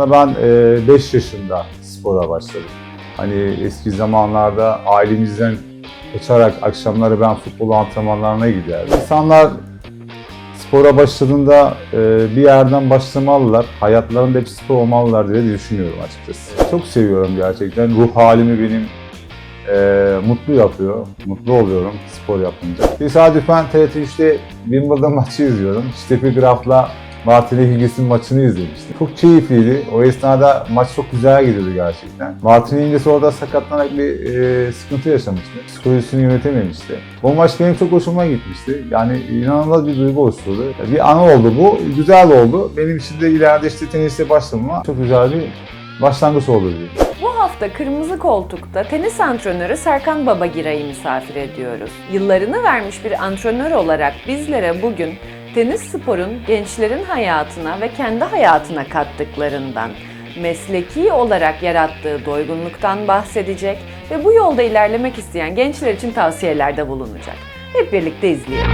Aslında ben 5 yaşında spora başladım. Hani eski zamanlarda ailemizden kaçarak akşamları ben futbol antrenmanlarına giderdim. İnsanlar spora başladığında e, bir yerden başlamalılar. Hayatlarında hep spor olmalılar diye düşünüyorum açıkçası. Çok seviyorum gerçekten. Ruh halimi benim e, mutlu yapıyor. Mutlu oluyorum spor yapınca. Tesadüfen TRT3'te Wimbledon maçı izliyorum. Steffi Graf'la Martina Hinggis'in maçını izlemiştim. Çok keyifliydi. O esnada maç çok güzel gidiyordu gerçekten. Martina Hingis orada sakatlanarak bir e, sıkıntı yaşamıştı. Psikolojisini yönetememişti. Bu maç benim çok hoşuma gitmişti. Yani inanılmaz bir duygu oluşturdu. Bir anı oldu bu. Güzel oldu. Benim için de ileride işte tenise başlamama çok güzel bir başlangıç oldu diyeyim. Bu hafta Kırmızı Koltuk'ta tenis antrenörü Serkan Babagira'yı misafir ediyoruz. Yıllarını vermiş bir antrenör olarak bizlere bugün tenis sporun gençlerin hayatına ve kendi hayatına kattıklarından, mesleki olarak yarattığı doygunluktan bahsedecek ve bu yolda ilerlemek isteyen gençler için tavsiyelerde bulunacak. Hep birlikte izleyelim.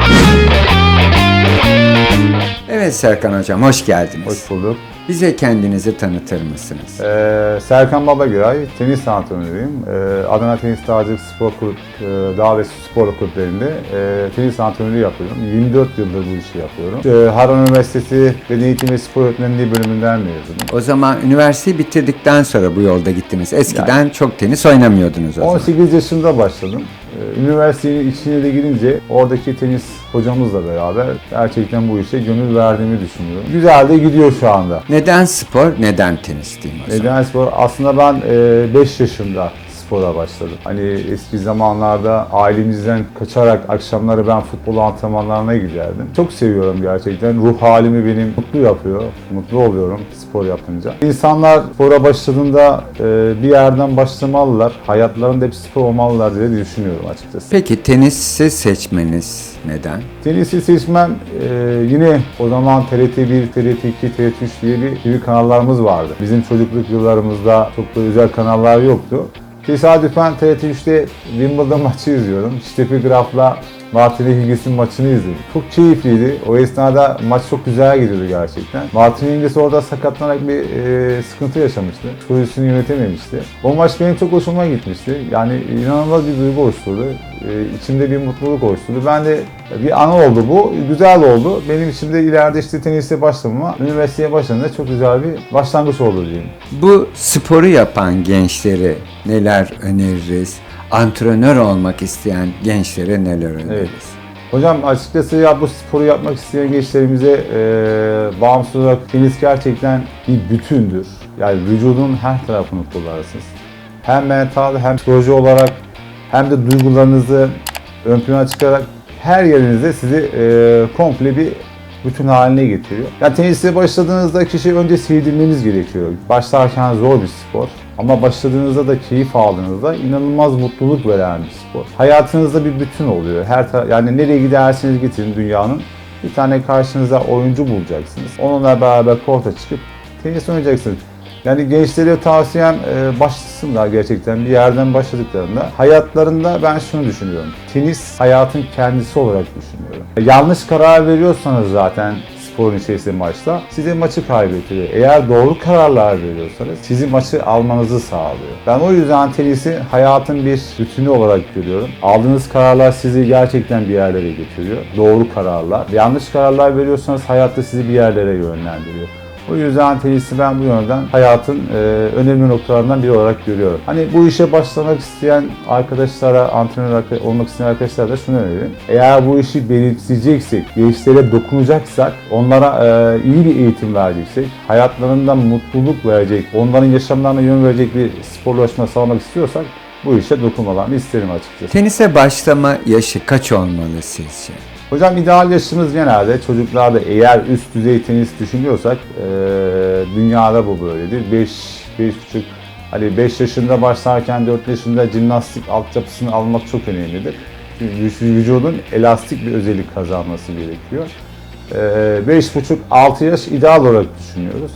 Evet Serkan Hocam hoş geldiniz. Hoş bulduk. Bize kendinizi tanıtır mısınız? Ee, Serkan Babagüray, tenis antrenörüyüm. Ee, Adana Tenis Dağcılık Spor Kulüp, e, Dağ ve Spor Kulüplerinde e, tenis antrenörü yapıyorum. 24 yıldır bu işi yapıyorum. Ee, Harran Üniversitesi Beden Eğitimi ve Spor Öğretmenliği bölümünden mezunum. O zaman üniversiteyi bitirdikten sonra bu yolda gittiniz. Eskiden çok tenis oynamıyordunuz o zaman. 18 yaşında başladım. Üniversitenin içine de girince oradaki tenis hocamızla beraber gerçekten bu işe gönül verdiğimi düşünüyorum. Güzel de gidiyor şu anda. Neden spor, neden tenis diyeyim o zaman? Neden spor? Aslında ben 5 yaşında spora başladım. Hani eski zamanlarda ailemizden kaçarak akşamları ben futbol antrenmanlarına giderdim. Çok seviyorum gerçekten. Ruh halimi benim mutlu yapıyor. Mutlu oluyorum spor yapınca. İnsanlar spora başladığında e, bir yerden başlamalılar. Hayatlarında hep spor olmalılar diye düşünüyorum açıkçası. Peki tenisi seçmeniz neden? Tenisi seçmem e, yine o zaman TRT1, TRT2, TRT3 diye bir TV kanallarımız vardı. Bizim çocukluk yıllarımızda çok da özel kanallar yoktu. Tesadüfen TRT3'te Wimbledon maçı izliyorum. Steffi Graf'la Martina Hinggis'in maçını izledim. Çok keyifliydi. O esnada maç çok güzel gidiyordu gerçekten. Martina Hingis orada sakatlanarak bir e, sıkıntı yaşamıştı. Psikolojisini yönetememişti. O maç benim çok hoşuma gitmişti. Yani inanılmaz bir duygu oluşturdu. E, içimde bir mutluluk oluşturdu. Ben de bir anı oldu bu. Güzel oldu. Benim için de ileride işte tenise başlamama, üniversiteye başladığında çok güzel bir başlangıç oldu diyeyim. Bu sporu yapan gençlere neler öneririz? Antrenör olmak isteyen gençlere neler öneririz? Evet. Hocam açıkçası ya bu sporu yapmak isteyen gençlerimize e, bağımsız olarak tenis gerçekten bir bütündür. Yani vücudun her tarafını kullarsınız. Hem mental hem psikoloji olarak hem de duygularınızı ön plana çıkarak her yerinizde sizi e, komple bir bütün haline getiriyor. Yani tenise başladığınızda kişi önce sevdirmeniz gerekiyor. Başlarken zor bir spor. Ama başladığınızda da keyif aldığınızda inanılmaz mutluluk veren bir spor. Hayatınızda bir bütün oluyor. Her yani nereye giderseniz gidin dünyanın bir tane karşınıza oyuncu bulacaksınız. Onunla beraber korta çıkıp tenis oynayacaksınız. Yani gençlere tavsiyem e, başlasınlar gerçekten bir yerden başladıklarında. Hayatlarında ben şunu düşünüyorum. Tenis hayatın kendisi olarak düşünüyorum. Yanlış karar veriyorsanız zaten sporun içerisinde maçta size maçı kaybettiriyor. Eğer doğru kararlar veriyorsanız sizi maçı almanızı sağlıyor. Ben o yüzden tenisi hayatın bir bütünü olarak görüyorum. Aldığınız kararlar sizi gerçekten bir yerlere getiriyor. Doğru kararlar. Yanlış kararlar veriyorsanız hayatta sizi bir yerlere yönlendiriyor. O yüzden tenisi ben bu yönden hayatın e, önemli noktalarından biri olarak görüyorum. Hani bu işe başlamak isteyen arkadaşlara, antrenör olmak isteyen arkadaşlara da şunu öneririm. Eğer bu işi benimseyeceksek, gençlere dokunacaksak, onlara e, iyi bir eğitim vereceksek, hayatlarında mutluluk verecek, onların yaşamlarına yön verecek bir sporlaşma sağlamak istiyorsak bu işe dokunmalarını isterim açıkçası. Tenise başlama yaşı kaç olmalı sizce? Hocam ideal yaşımız genelde çocuklarda eğer üst düzey tenis düşünüyorsak eee, dünyada bu böyledir. 5 5,5 hani 5 yaşında başlarken 4 yaşında jimnastik altyapısını almak çok önemlidir. Çünkü vüc- vücudun elastik bir özellik kazanması gerekiyor. Eee 5,5-6 yaş ideal olarak düşünüyoruz.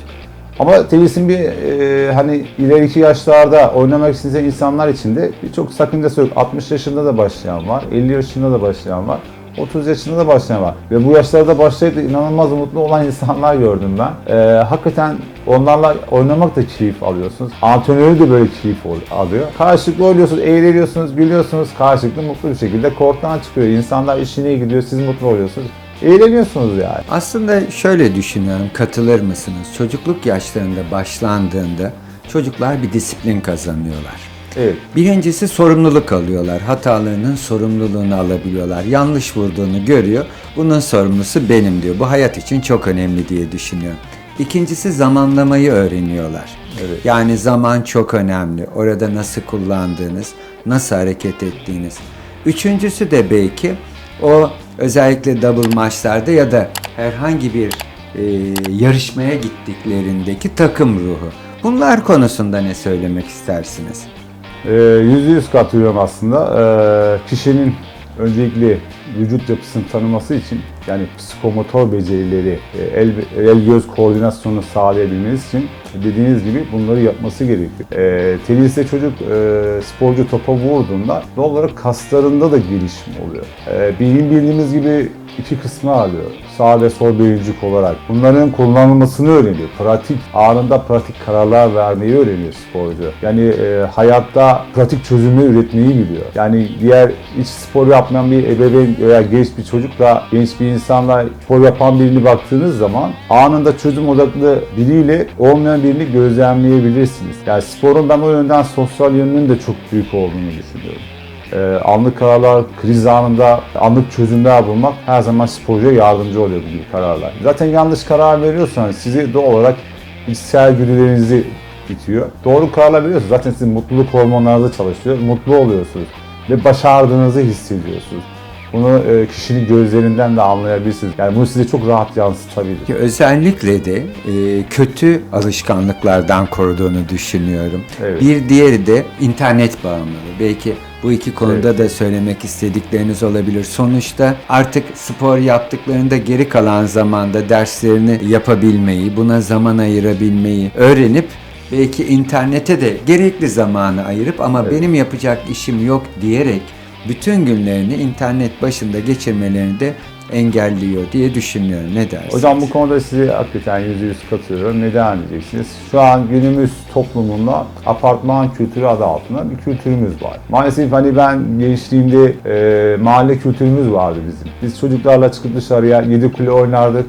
Ama tenisin bir e, hani ileriki yaşlarda oynamak isteyen insanlar için de birçok sakıncası yok. 60 yaşında da başlayan var, 50 yaşında da başlayan var. 30 yaşında da başlayan var. Ve bu yaşlarda başlayıp inanılmaz mutlu olan insanlar gördüm ben. Ee, hakikaten onlarla oynamak da keyif alıyorsunuz. Antrenörü de böyle keyif al- alıyor. Karşılıklı oynuyorsunuz, eğleniyorsunuz, gülüyorsunuz. Karşılıklı mutlu bir şekilde korttan çıkıyor. İnsanlar işine gidiyor, siz mutlu oluyorsunuz. Eğleniyorsunuz yani. Aslında şöyle düşünüyorum, katılır mısınız? Çocukluk yaşlarında başlandığında çocuklar bir disiplin kazanıyorlar. Evet. Birincisi sorumluluk alıyorlar. Hatalarının sorumluluğunu alabiliyorlar. Yanlış vurduğunu görüyor. Bunun sorumlusu benim diyor. Bu hayat için çok önemli diye düşünüyorum. İkincisi zamanlamayı öğreniyorlar. Evet. Yani zaman çok önemli. Orada nasıl kullandığınız, nasıl hareket ettiğiniz. Üçüncüsü de belki o özellikle double maçlarda ya da herhangi bir e, yarışmaya gittiklerindeki takım ruhu. Bunlar konusunda ne söylemek istersiniz? Ee, Yüzde yüz katılıyorum aslında. Ee, kişinin öncelikle vücut yapısını tanıması için yani psikomotor becerileri, e, el, el göz koordinasyonu sağlayabilmeniz için dediğiniz gibi bunları yapması gerekiyor. Ee, teniste çocuk e, sporcu topa vurduğunda doğal olarak kaslarında da gelişim oluyor. Bizim bildiğimiz gibi iki kısmı alıyor. Sağ ve sol beyincik olarak. Bunların kullanılmasını öğreniyor. Pratik, anında pratik kararlar vermeyi öğreniyor sporcu. Yani e, hayatta pratik çözümler üretmeyi biliyor. Yani diğer hiç spor yapmayan bir ebeveyn veya genç bir çocukla, genç bir insanla spor yapan birini baktığınız zaman anında çözüm odaklı biriyle olmayan birini gözlemleyebilirsiniz. Yani sporun ben o yönden sosyal yönünün de çok büyük olduğunu düşünüyorum. Ee, anlık kararlar, kriz anında anlık çözümler bulmak her zaman sporcuya yardımcı oluyor bu gibi kararlar. Zaten yanlış karar veriyorsanız sizi doğal olarak içsel güdülerinizi bitiyor. Doğru kararlar veriyorsunuz. Zaten sizin mutluluk hormonlarınız çalışıyor. Mutlu oluyorsunuz ve başardığınızı hissediyorsunuz. Bunu e, kişinin gözlerinden de anlayabilirsiniz. Yani bunu size çok rahat yansıtabilir. Ki Özellikle de e, kötü alışkanlıklardan koruduğunu düşünüyorum. Evet. Bir diğeri de internet bağımlılığı. Belki bu iki konuda da söylemek istedikleriniz olabilir. Sonuçta artık spor yaptıklarında geri kalan zamanda derslerini yapabilmeyi, buna zaman ayırabilmeyi öğrenip belki internete de gerekli zamanı ayırıp ama Evet. benim yapacak işim yok diyerek bütün günlerini internet başında geçirmelerini de engelliyor diye düşünüyorum. Ne dersiniz? Hocam bu konuda size hakikaten yüzde yüz katılıyorum. Neden diyeceksiniz? Şu an günümüz toplumunda apartman kültürü adı altında bir kültürümüz var. Maalesef hani ben gençliğimde e, mahalle kültürümüz vardı bizim. Biz çocuklarla çıkıp dışarıya yedi kule oynardık.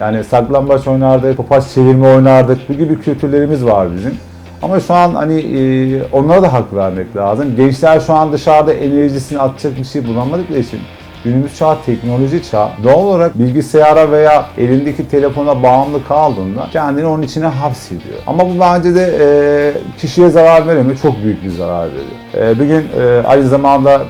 Yani saklambaç oynardık, topaç çevirme oynardık. Bu gibi kültürlerimiz var bizim. Ama şu an hani e, onlara da hak vermek lazım. Gençler şu an dışarıda enerjisini atacak bir şey bulamadıkları için günümüz çağ teknoloji çağ doğal olarak bilgisayara veya elindeki telefona bağımlı kaldığında kendini onun içine hapsediyor. Ama bu bence de e, kişiye zarar veremiyor. Çok büyük bir zarar veriyor. E, bir gün e, aynı zamanda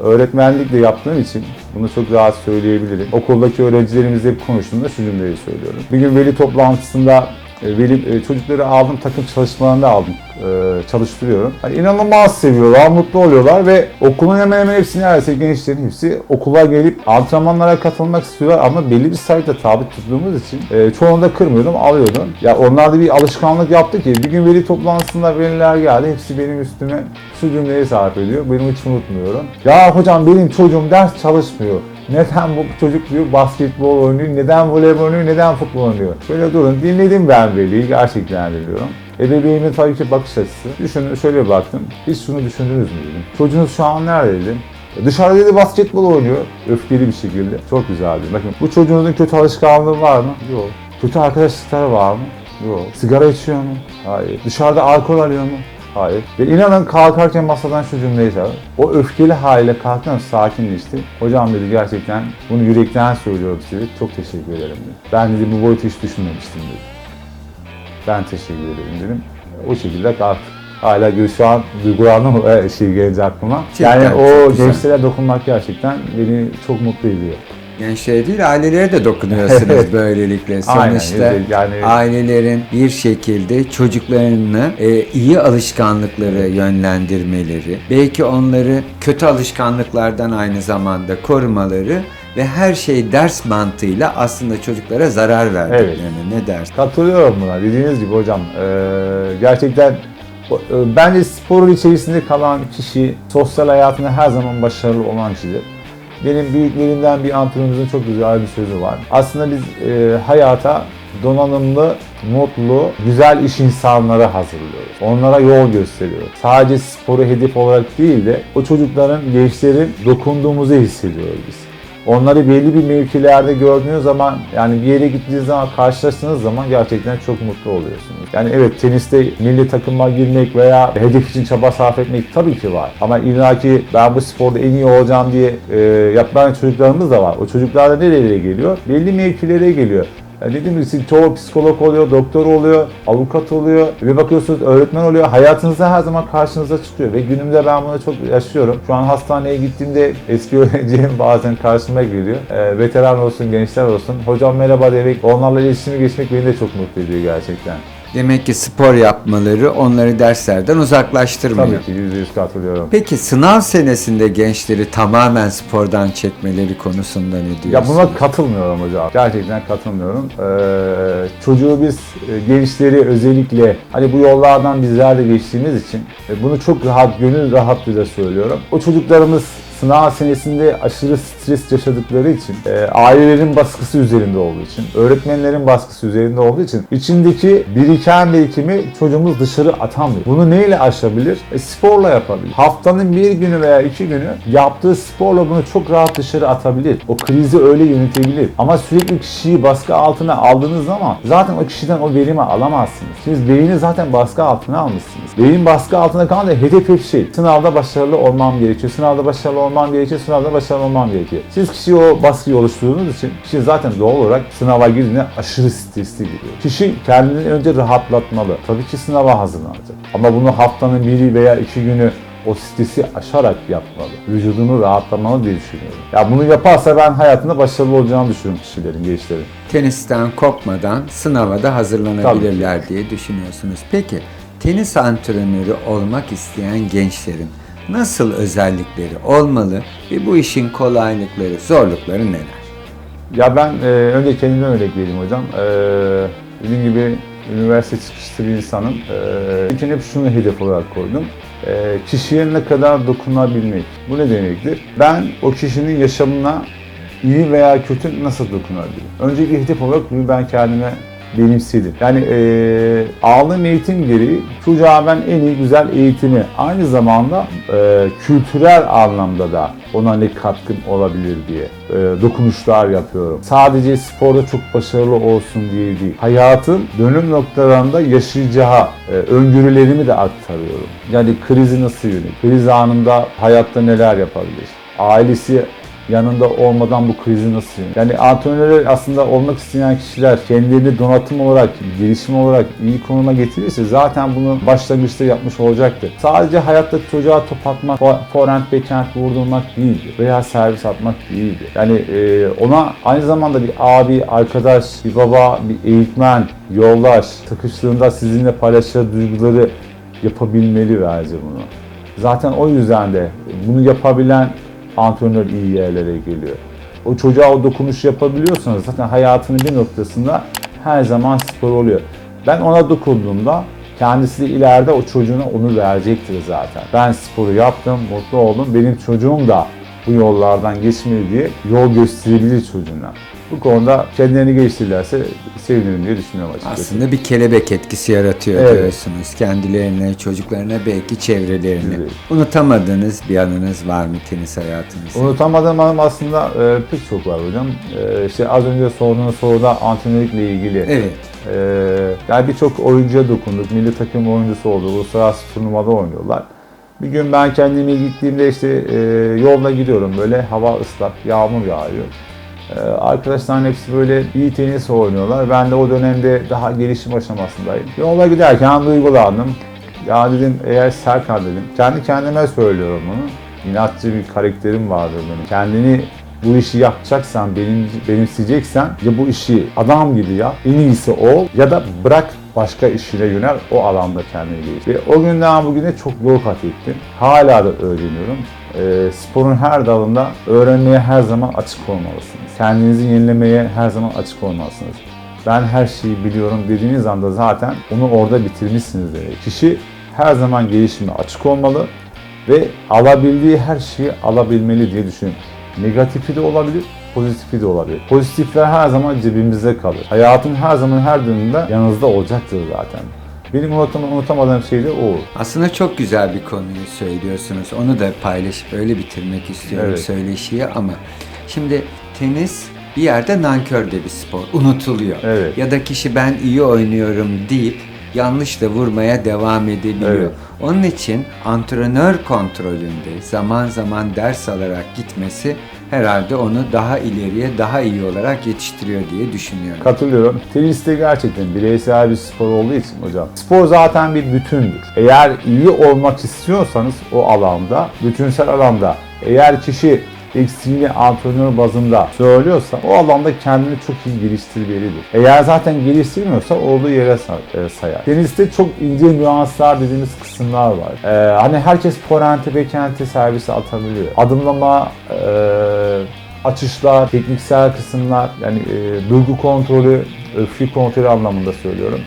öğretmenlik de yaptığım için bunu çok rahat söyleyebilirim. Okuldaki öğrencilerimizle hep konuştuğumda şu cümleyi söylüyorum. Bir gün veli toplantısında veli, e, çocukları aldım takım çalışmalarında aldım e, çalıştırıyorum. Yani inanılmaz seviyorlar, mutlu oluyorlar ve okulun hemen hemen hepsi neredeyse gençlerin hepsi okula gelip antrenmanlara katılmak istiyorlar ama belli bir sayıda tabi tuttuğumuz için e, çoğunu da kırmıyordum, alıyordum. Ya onlar da bir alışkanlık yaptı ki bir gün veli toplantısında veliler geldi, hepsi benim üstüme şu cümleyi sarf ediyor. Benim hiç unutmuyorum. Ya hocam benim çocuğum ders çalışmıyor. Neden bu çocuk diyor basketbol oynuyor, neden voleybol oynuyor, neden futbol oynuyor? Şöyle durun, dinledim ben veliyi, gerçekten dinliyorum. Ebeveynin tabii bakış açısı. Düşünün, şöyle baktım, hiç şunu düşündünüz mü dedim. Çocuğunuz şu an nerede dedim. Dışarıda dedi basketbol oynuyor, öfkeli bir şekilde. Çok güzeldi. Bakın bu çocuğunuzun kötü alışkanlığı var mı? Yok. Kötü arkadaşlıkları var mı? Yok. Sigara içiyor mu? Hayır. Dışarıda alkol alıyor mu? Hayır. Ve inanın kalkarken masadan şu cümleyi söyledim. O öfkeli haliyle kalktım sakinleşti. Hocam dedi gerçekten bunu yürekten söylüyorum size. Çok teşekkür ederim dedi. Ben dedi bu boyutu hiç düşünmemiştim dedi. Ben teşekkür ederim dedim. O şekilde kalktı. Hala gö- şu an duygulandım e, şey gelince aklıma. Gerçekten yani çok o güzel. gençlere dokunmak gerçekten beni çok mutlu ediyor. Gençlere değil ailelere de dokunuyorsunuz böylelikle. Aynen, Sonuçta yani- ailelerin bir şekilde çocuklarını e, iyi alışkanlıklara yönlendirmeleri, belki onları kötü alışkanlıklardan aynı zamanda korumaları ve her şey ders mantığıyla aslında çocuklara zarar verdiklerini ne dersin? Katılıyorum buna. Dediğiniz gibi hocam eee, gerçekten o- e, bence sporun içerisinde kalan kişi sosyal hayatında her zaman başarılı olan kişidir. Benim büyüklerimden bir antrenörümüzün çok güzel bir sözü var. Aslında biz e, hayata donanımlı, mutlu, güzel iş insanları hazırlıyoruz. Onlara yol gösteriyoruz. Sadece sporu hedef olarak değil de o çocukların, gençlerin dokunduğumuzu hissediyoruz biz. Onları belli bir mevkilerde gördüğünüz zaman yani bir yere gittiğiniz zaman karşılaştığınız zaman gerçekten çok mutlu oluyorsunuz. Yani evet teniste milli takıma girmek veya hedef için çaba sarf etmek tabii ki var. Ama illaki ben bu sporda en iyi olacağım diye e, yapmayan çocuklarımız da var. O çocuklar da nerelere geliyor? Belli mevkilere geliyor. Dediğim gibi çoğu psikolog oluyor, doktor oluyor, avukat oluyor ve bakıyorsunuz öğretmen oluyor. Hayatınızda her zaman karşınıza çıkıyor ve günümde ben bunu çok yaşıyorum. Şu an hastaneye gittiğimde eski öğrencim bazen karşıma geliyor. Ee, veteran olsun, gençler olsun. Hocam merhaba demek, onlarla iletişime geçmek beni de çok mutlu ediyor gerçekten. Demek ki spor yapmaları onları derslerden uzaklaştırmıyor. Tabii ki yüzde yüz katılıyorum. Peki sınav senesinde gençleri tamamen spordan çekmeleri konusunda ne diyorsunuz? Ya buna katılmıyorum hocam. Gerçekten katılmıyorum. Ee, çocuğu biz e, gençleri özellikle hani bu yollardan bizler de geçtiğimiz için e, bunu çok rahat, gönül rahatlığıyla söylüyorum. O çocuklarımız sınav senesinde aşırı stres yaşadıkları için, e, ailelerin baskısı üzerinde olduğu için, öğretmenlerin baskısı üzerinde olduğu için içindeki biriken birikimi çocuğumuz dışarı atamıyor. Bunu neyle aşabilir? E, sporla yapabilir. Haftanın bir günü veya iki günü yaptığı sporla bunu çok rahat dışarı atabilir. O krizi öyle yönetebilir. Ama sürekli kişiyi baskı altına aldığınız zaman zaten o kişiden o verimi alamazsınız. Siz beyni zaten baskı altına almışsınız. Beyin baskı altında kalınca hedef hep şey. Sınavda başarılı olmam gerekiyor. Sınavda başarılı olmam gerekiyor. Sınavda başarılı olmam gerekiyor. Siz kişiye o baskıyı oluşturduğunuz için kişi zaten doğal olarak sınava girdiğinde aşırı stresli giriyor. Kişi kendini önce rahatlatmalı. Tabii ki sınava hazırlanacak. Ama bunu haftanın biri veya iki günü o stresi aşarak yapmalı. Vücudunu rahatlamalı diye düşünüyorum. Ya bunu yaparsa ben hayatında başarılı olacağını düşünüyorum kişilerin, gençlerin. Tenisten kopmadan sınava da hazırlanabilirler diye düşünüyorsunuz. Peki tenis antrenörü olmak isteyen gençlerin nasıl özellikleri olmalı ve bu işin kolaylıkları, zorlukları neler? Ya ben e, önce kendimden örnek vereyim hocam. E, dediğim gibi üniversite çıkışlı bir insanım. E, için hep şunu hedef olarak koydum. E, kişiye ne kadar dokunabilmek. Bu ne demektir? Ben o kişinin yaşamına iyi veya kötü nasıl dokunabilirim? Önceki hedef olarak bunu ben kendime benimsedim. Yani e, aldığım eğitim gereği çocuğa ben en iyi güzel eğitimi aynı zamanda e, kültürel anlamda da ona ne katkım olabilir diye e, dokunuşlar yapıyorum. Sadece sporda çok başarılı olsun diye değil. Hayatın dönüm noktalarında yaşayacağı e, öngörülerimi de aktarıyorum. Yani krizi nasıl yönetir? Kriz anında hayatta neler yapabilir? Ailesi yanında olmadan bu krizi nasıl yönetir? Yani antrenörler aslında olmak isteyen kişiler kendilerini donatım olarak, gelişim olarak iyi konuma getirirse zaten bunu başlangıçta yapmış olacaktır. Sadece hayatta çocuğa top atmak, fo- forehand, backhand vurdurmak değildir. Veya servis atmak değildir. Yani e, ona aynı zamanda bir abi, arkadaş, bir baba, bir eğitmen, yoldaş, takıştığında sizinle paylaşacağı duyguları yapabilmeli bence bunu. Zaten o yüzden de bunu yapabilen antrenör iyi yerlere geliyor. O çocuğa o dokunuş yapabiliyorsanız zaten hayatının bir noktasında her zaman spor oluyor. Ben ona dokunduğumda kendisi de ileride o çocuğuna onu verecektir zaten. Ben sporu yaptım, mutlu oldum. Benim çocuğum da bu yollardan geçmeli diye yol gösterebilir çocuğuna. Bu konuda kendilerini geliştirirlerse sevinirim diye düşünüyorum açıkçası. Aslında bir kelebek etkisi yaratıyor Evet. diyorsunuz. Kendilerine, çocuklarına, belki çevrelerine. Evet. Unutamadığınız bir anınız var mı tenis hayatınızda? Unutamadığım anım aslında e, pek çok var hocam. E, işte az önce sorduğunuz soruda antrenörlükle ilgili. Evet. E, yani birçok oyuncuya dokunduk. Milli takım oyuncusu oldu. Uluslararası turnuvada oynuyorlar. Bir gün ben kendime gittiğimde işte e, yolda gidiyorum böyle hava ıslak, yağmur yağıyor. E, arkadaşların hepsi böyle iyi tenis oynuyorlar. Ben de o dönemde daha gelişim aşamasındayım. Yola giderken duygulandım. Ya dedim eğer Serkan dedim. Kendi kendime söylüyorum bunu. İnatçı bir karakterim vardır benim. Kendini bu işi yapacaksan, benim, benimseyeceksen ya bu işi adam gibi yap, en iyisi ol ya da bırak başka işine yönel, o alanda kendini geliştir. Ve o günden bugüne çok yol kat ettim. Hala da öğreniyorum. Ee, sporun her dalında öğrenmeye her zaman açık olmalısınız. Kendinizi yenilemeye her zaman açık olmalısınız. Ben her şeyi biliyorum dediğiniz anda zaten onu orada bitirmişsiniz demek. Kişi her zaman gelişime açık olmalı ve alabildiği her şeyi alabilmeli diye düşünüyorum. negatifi de olabilir, pozitifi de olabilir. Pozitifler her zaman cebimizde kalır. Hayatın her zaman her döneminde yanınızda olacaktır zaten. Benim unutam- unutamadığım şey de o. Aslında çok güzel bir konuyu söylüyorsunuz. Onu da paylaşıp öyle bitirmek istiyorum Evet. söyleşiyi ama şimdi tenis bir yerde nankör de bir spor. Unutuluyor. Evet. Ya da kişi ben iyi oynuyorum deyip yanlış da vurmaya devam edebiliyor. Evet. Onun için antrenör kontrolünde zaman zaman ders alarak gitmesi herhalde onu daha ileriye daha iyi olarak yetiştiriyor diye düşünüyorum. Katılıyorum. Tenis de gerçekten bireysel bir spor olduğu için hocam. Spor zaten bir bütündür. Eğer iyi olmak istiyorsanız o alanda, bütünsel alanda, eğer kişi eksiğini antrenör bazında söylüyorsa o alanda kendini çok iyi geliştirmelidir. Eğer zaten geliştirmiyorsa olduğu yere e, sayar. Teniste çok ince nüanslar dediğimiz kısımlar var. Ee, hani herkes forehand bekente servisi atabiliyor. Adımlama, e, açışlar, tekniksel kısımlar, yani e, duygu kontrolü, öfke kontrolü anlamında söylüyorum.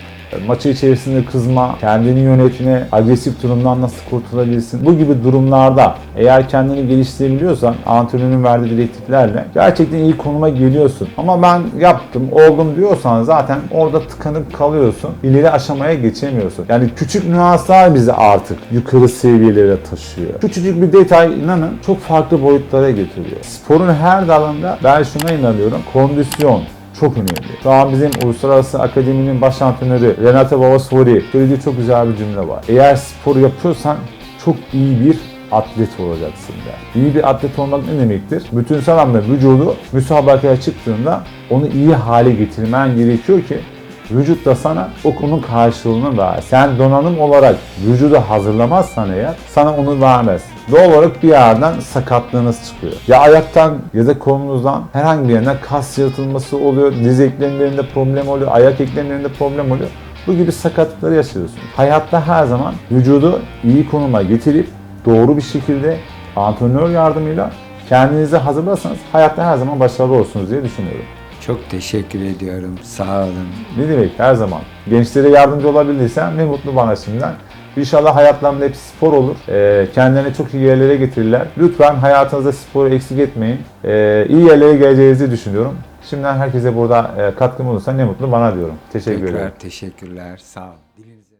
Maçı içerisinde kızma, kendini yönetme, agresif durumdan nasıl kurtulabilirsin? Bu gibi durumlarda eğer kendini geliştirebiliyorsan antrenörün verdiği direktiflerle gerçekten iyi konuma geliyorsun. Ama ben yaptım, oldum diyorsan zaten orada tıkanıp kalıyorsun. İleri aşamaya geçemiyorsun. Yani küçük nüanslar bizi artık yukarı seviyelere taşıyor. Küçücük bir detay inanın çok farklı boyutlara getiriyor. Sporun her dalında ben şuna inanıyorum. Kondisyon, çok önemli. Şu an bizim Uluslararası Akademinin baş antrenörü Renate Babasori söylediği çok güzel bir cümle var. Eğer spor yapıyorsan çok iyi bir atlet olacaksın der. İyi bir atlet olmak ne demektir? Bütünsel anlamda vücudu müsabakaya çıktığında onu iyi hale getirmen gerekiyor ki vücut da sana o konun karşılığını ver. Sen donanım olarak vücudu hazırlamazsan eğer sana onu vermez. Doğal olarak bir yerden sakatlığınız çıkıyor. Ya ayaktan ya da kolunuzdan herhangi bir yerden kas yırtılması oluyor, diz eklemlerinde problem oluyor, ayak eklemlerinde problem oluyor. Bu gibi sakatlıkları yaşıyorsunuz. Hayatta her zaman vücudu iyi konuma getirip doğru bir şekilde antrenör yardımıyla kendinizi hazırlarsanız hayatta her zaman başarılı olursunuz diye düşünüyorum. Çok teşekkür ediyorum. Sağ olun. Ne demek her zaman. Gençlere yardımcı olabildiysem ne mutlu bana şimdiden. İnşallah hayatlarında hepsi spor olur. E, kendilerini çok iyi yerlere getirirler. Lütfen hayatınızda sporu eksik etmeyin. E, iyi yerlere geleceğinizi düşünüyorum. Şimdiden herkese burada e, katkım olursa ne mutlu bana diyorum. Teşekkür Tekrar ederim. teşekkürler. Sağ olun. Dilinize...